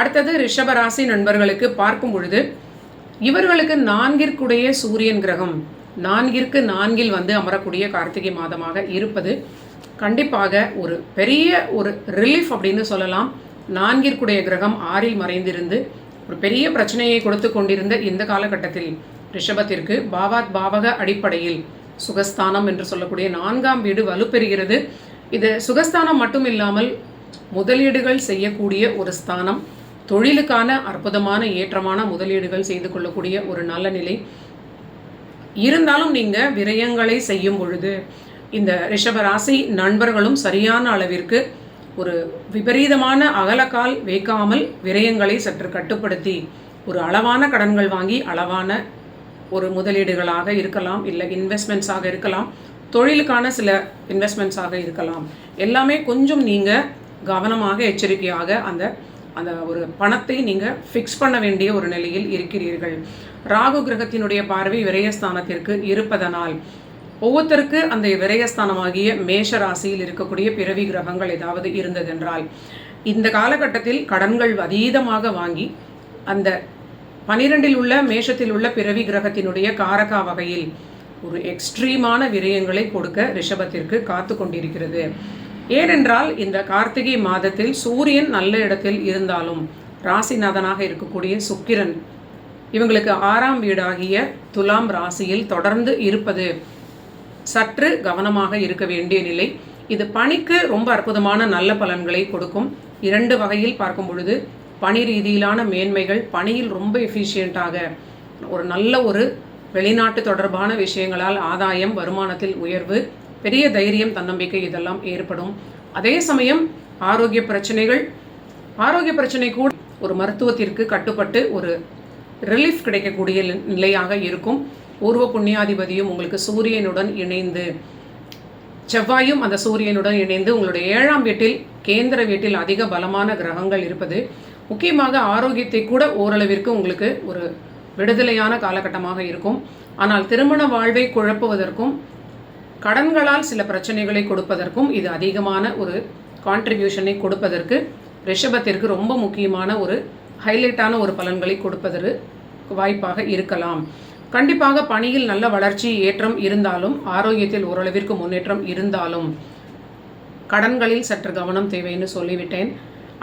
அடுத்தது ரிஷபராசி நண்பர்களுக்கு பார்க்கும் பொழுது இவர்களுக்கு நான்கிற்குடைய சூரியன் கிரகம் நான்கிற்கு நான்கில் வந்து அமரக்கூடிய கார்த்திகை மாதமாக இருப்பது கண்டிப்பாக ஒரு பெரிய ஒரு ரிலீஃப் அப்படின்னு சொல்லலாம். நான்கிற்குடைய கிரகம் ஆறில் மறைந்திருந்து ஒரு பெரிய பிரச்சனையை கொடுத்து கொண்டிருந்த இந்த காலகட்டத்தில் ரிஷபத்திற்கு பாவாத் பாவக அடிப்படையில் சுகஸ்தானம் என்று சொல்லக்கூடிய நான்காம் வீடு வலுப்பெறுகிறது. இது சுகஸ்தானம் மட்டும் இல்லாமல் முதலீடுகள் செய்யக்கூடிய ஒரு ஸ்தானம். தொழிலுக்கான அற்புதமான ஏற்றமான முதலீடுகள் செய்து கொள்ளக்கூடிய ஒரு நல்ல நிலை. இருந்தாலும் நீங்கள் விரயங்களை செய்யும் பொழுது இந்த ரிஷபராசி நண்பர்களும் சரியான அளவிற்கு ஒரு விபரீதமான அகலக்கால் வைக்காமல் விரயங்களை சற்று கட்டுப்படுத்தி ஒரு அளவான கடன்கள் வாங்கி அளவான ஒரு முதலீடுகளாக இருக்கலாம் இல்லை இன்வெஸ்ட்மெண்ட்ஸாக இருக்கலாம் தொழிலுக்கான சில இன்வெஸ்ட்மெண்ட்ஸாக இருக்கலாம். எல்லாமே கொஞ்சம் நீங்கள் கவனமாக எச்சரிக்கையாக அந்த அந்த ஒரு பணத்தை நீங்கள் ஃபிக்ஸ் பண்ண வேண்டிய ஒரு நிலையில் இருக்கிறீர்கள். ராகு கிரகத்தினுடைய பார்வை விரயஸ்தானத்திற்கு இருப்பதனால் ஒவ்வொருத்தருக்கு அந்த விரயஸ்தானமாகிய மேஷ ராசியில் இருக்கக்கூடிய பிறவி கிரகங்கள் ஏதாவது இருந்ததென்றால் இந்த காலகட்டத்தில் கடன்கள் அதீதமாக வாங்கி அந்த பனிரெண்டில் உள்ள மேஷத்தில் உள்ள பிறவி கிரகத்தினுடைய காரகா வகையில் ஒரு எக்ஸ்ட்ரீமான விரயங்களை கொடுக்க ரிஷபத்திற்கு காத்து கொண்டிருக்கிறது. ஏனென்றால் இந்த கார்த்திகை மாதத்தில் சூரியன் நல்ல இடத்தில் இருந்தாலும் ராசிநாதனாக இருக்கக்கூடிய சுக்கிரன் இவங்களுக்கு ஆறாம் வீடாகிய துலாம் ராசியில் தொடர்ந்து இருப்பது சற்று கவனமாக இருக்க வேண்டிய நிலை. இது பணிக்கு ரொம்ப அற்புதமான நல்ல பலன்களை கொடுக்கும். இரண்டு வகையில் பார்க்கும் பொழுது பணி ரீதியிலான மேன்மைகள் பணியில் ரொம்ப எஃபிஷியண்ட்டாக ஒரு நல்ல ஒரு வெளிநாட்டு தொடர்பான விஷயங்களால் ஆதாயம் வருமானத்தில் உயர்வு பெரிய தைரியம் தன்னம்பிக்கை இதெல்லாம் ஏற்படும். அதே சமயம் ஆரோக்கிய பிரச்சனைகள் ஆரோக்கிய பிரச்சனை கூட ஒரு மருத்துவத்திற்கு கட்டுப்பட்டு ஒரு ரிலீஃப் கிடைக்கக்கூடிய நிலையாக இருக்கும். பூர்வ புண்ணியாதிபதியும் உங்களுக்கு சூரியனுடன் இணைந்து செவ்வாயும் அந்த சூரியனுடன் இணைந்து உங்களுடைய ஏழாம் வீட்டில் கேந்திர வீட்டில் அதிக பலமான கிரகங்கள் இருப்பது. முக்கியமாக ஆரோக்கியத்தை கூட ஓரளவிற்கு உங்களுக்கு ஒரு விடுதலையான காலகட்டமாக இருக்கும். ஆனால் திருமண வாழ்வை குழப்புவதற்கும் கடன்களால் சில பிரச்சனைகளை கொடுப்பதற்கும் இது அதிகமான ஒரு கான்ட்ரிபியூஷனை கொடுப்பதற்கு ரிஷபத்திற்கு ரொம்ப முக்கியமான ஒரு ஹைலைட்டான ஒரு பலன்களை கொடுப்பதற்கு வாய்ப்பாக இருக்கலாம். கண்டிப்பாக பணியில் நல்ல வளர்ச்சி ஏற்றம் இருந்தாலும் ஆரோக்கியத்தில் ஓரளவிற்கு முன்னேற்றம் இருந்தாலும் கடன்களில் சற்று கவனம் தேவைன்னு சொல்லிவிட்டேன்.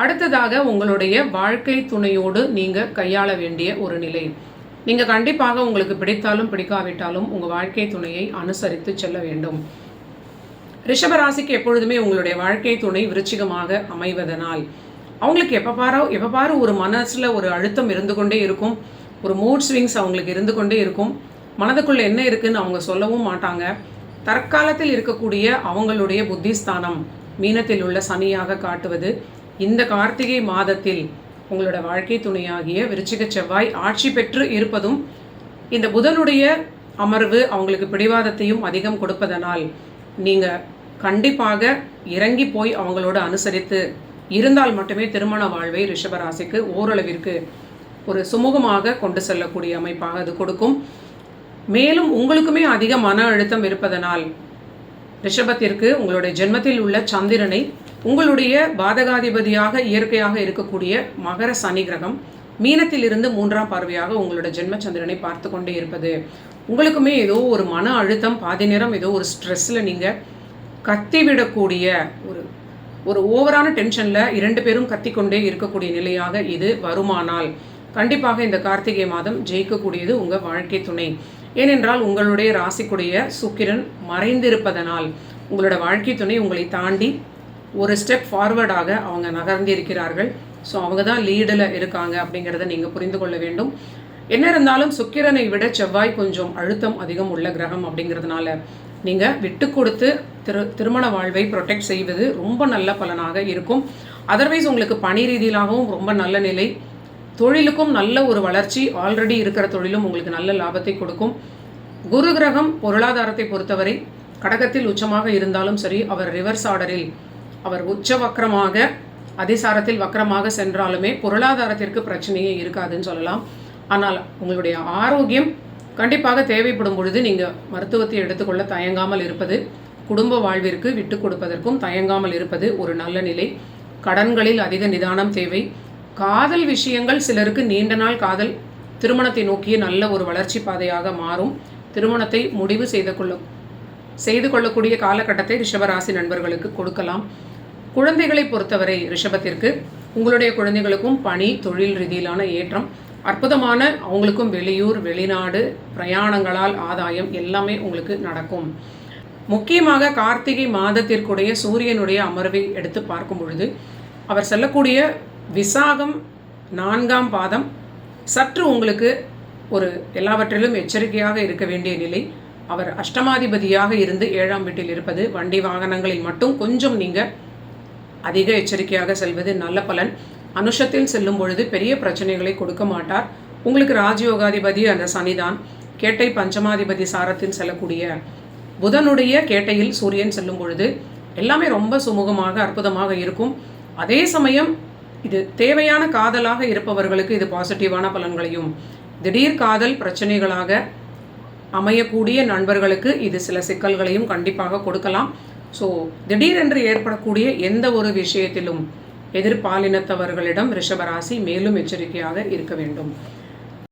அடுத்ததாக உங்களுடைய வாழ்க்கை துணையோடு நீங்கள் கையாள வேண்டிய ஒரு நிலை. நீங்கள் கண்டிப்பாக உங்களுக்கு பிடித்தாலும் பிடிக்காவிட்டாலும் உங்கள் வாழ்க்கை துணையை அனுசரித்து செல்ல வேண்டும். ரிஷபராசிக்கு எப்பொழுதுமே உங்களுடைய வாழ்க்கை துணை விருச்சிகமாக அமைவதனால் அவங்களுக்கு எப்போ பாரோ எப்போ பாரு ஒரு மனசில் ஒரு அழுத்தம் இருந்து கொண்டே இருக்கும். ஒரு மூட் ஸ்விங்ஸ் அவங்களுக்கு இருந்து கொண்டே இருக்கும். மனதுக்குள்ளே என்ன இருக்குன்னு அவங்க சொல்லவும் மாட்டாங்க. தற்காலத்தில் இருக்கக்கூடிய அவங்களுடைய புத்திஸ்தானம் மீனத்தில் உள்ள சனியாக காட்டுவது. இந்த கார்த்திகை மாதத்தில் உங்களோட வாழ்க்கை துணையாகிய விருச்சிக செவ்வாய் ஆட்சி பெற்று இருப்பதும் இந்த புதனுடைய அமர்வு அவங்களுக்கு பிடிவாதத்தையும் அதிகம் கொடுப்பதனால் நீங்கள் கண்டிப்பாக இறங்கி போய் அவங்களோட அனுசரித்து இருந்தால் மட்டுமே திருமண வாழ்வை ரிஷபராசிக்கு ஓரளவிற்கு ஒரு சுமூகமாக கொண்டு செல்லக்கூடிய அமைப்பாக அது கொடுக்கும். மேலும் உங்களுக்குமே அதிக மன அழுத்தம் இருப்பதனால் ரிஷபத்திற்கு உங்களுடைய ஜென்மத்தில் உள்ள சந்திரனை உங்களுடைய பாதகாதிபதியாக இயற்கையாக இருக்கக்கூடிய மகர சனி கிரகம் மீனத்திலிருந்து மூன்றாம் பார்வையாக உங்களோட ஜென்ம சந்திரனை பார்த்து கொண்டே இருப்பது. உங்களுக்குமே ஏதோ ஒரு மன அழுத்தம் பாதி நேரம் ஏதோ ஒரு ஸ்ட்ரெஸ்ஸில் நீங்கள் கத்திவிடக்கூடிய ஒரு ஒரு ஓவரான டென்ஷனில் இரண்டு பேரும் கத்திக்கொண்டே இருக்கக்கூடிய நிலையாக இது வருமானால். கண்டிப்பாக இந்த கார்த்திகை மாதம் ஜெயிக்கக்கூடியது உங்கள் வாழ்க்கை துணை. ஏனென்றால் உங்களுடைய ராசிக்குடைய சுக்கிரன் மறைந்திருப்பதனால் உங்களோட வாழ்க்கை துணை உங்களை தாண்டி ஒரு ஸ்டெப் ஃபார்வர்டாக அவங்க நகர்ந்து இருக்கிறார்கள். ஸோ அவங்க தான் லீடில் இருக்காங்க அப்படிங்கிறத நீங்கள் புரிந்து கொள்ள வேண்டும். என்ன இருந்தாலும் சுக்கிரனை விட செவ்வாய் கொஞ்சம் அழுத்தம் அதிகம் உள்ள கிரகம் அப்படிங்கிறதுனால நீங்கள் விட்டு கொடுத்து திரு திருமண வாழ்வை ப்ரொடெக்ட் செய்வது ரொம்ப நல்ல பலனாக இருக்கும். அதர்வைஸ் உங்களுக்கு பணி ரீதியிலாகவும் ரொம்ப நல்ல நிலை. தொழிலுக்கும் நல்ல ஒரு வளர்ச்சி. ஆல்ரெடி இருக்கிற தொழிலும் உங்களுக்கு நல்ல லாபத்தை கொடுக்கும். குரு கிரகம் பொருளாதாரத்தை பொறுத்தவரை கடகத்தில் உச்சமாக இருந்தாலும் சரி அவர் ரிவர்ஸ் ஆர்டரில் அவர் உச்ச வக்கரமாக அதிசாரத்தில் வக்கரமாக சென்றாலுமே பொருளாதாரத்திற்கு பிரச்சனையே இருக்காதுன்னு சொல்லலாம். ஆனால் உங்களுடைய ஆரோக்கியம் கண்டிப்பாக தேவைப்படும் பொழுது நீங்கள் மருத்துவத்தை எடுத்துக்கொள்ள தயங்காமல் இருப்பது குடும்ப வாழ்விற்கு விட்டு கொடுப்பதற்கும் தயங்காமல் இருப்பது ஒரு நல்ல நிலை. கடன்களில் அதிக நிதானம் தேவை. காதல் விஷயங்கள் சிலருக்கு நீண்ட நாள் காதல் திருமணத்தை நோக்கிய நல்ல ஒரு வளர்ச்சி பாதையாக மாறும். திருமணத்தை முடிவு செய்து கொள்ளும் செய்து கொள்ளக்கூடிய காலகட்டத்தை ரிஷபராசி நண்பர்களுக்கு கொடுக்கலாம். குழந்தைகளை பொறுத்தவரை ரிஷபத்திற்கு உங்களுடைய குழந்தைகளுக்கும் பணி தொழில் ரீதியிலான ஏற்றம் அற்புதமான அவங்களுக்கும் வெளியூர் வெளிநாடு பிரயாணங்களால் ஆதாயம் எல்லாமே உங்களுக்கு நடக்கும். முக்கியமாக கார்த்திகை மாதத்திற்குடைய சூரியனுடைய அமர்வை எடுத்து பார்க்கும் பொழுது அவர் செல்லக்கூடிய விசாகம் நான்காம் பாதம் சற்று உங்களுக்கு ஒரு எல்லாவற்றிலும் எச்சரிக்கையாக இருக்க வேண்டிய நிலை அவர் அஷ்டமாதிபதியாக இருந்து ஏழாம் வீட்டில் இருப்பது வண்டி வாகனங்களில் மட்டும் கொஞ்சம் நீங்கள் அதிக எச்சரிக்கையாக செல்வது நல்ல பலன். அனுஷத்தில் செல்லும் பொழுது பெரிய பிரச்சனைகளை கொடுக்க மாட்டார். உங்களுக்கு ராஜயோகாதிபதி அந்த சனிதான். கேட்டை பஞ்சமாதிபதி சாரத்தில் செல்லக்கூடிய புதனுடைய கேட்டையில் சூரியன் செல்லும் பொழுது எல்லாமே ரொம்ப சுமூகமாக அற்புதமாக இருக்கும். அதே சமயம் இது தேவையான காதலாக இருப்பவர்களுக்கு இது பாசிட்டிவான பலன்களையும். திடீர் காதல் பிரச்சனைகளாக அமையக்கூடிய நண்பர்களுக்கு இது சில சிக்கல்களையும் கண்டிப்பாக கொடுக்கலாம். ஸோ திடீரென்று ஏற்படக்கூடிய எந்த ஒரு விஷயத்திலும் எதிர்பாலினத்தவர்களிடம் ரிஷபராசி மேலும் எச்சரிக்கையாக இருக்க வேண்டும்.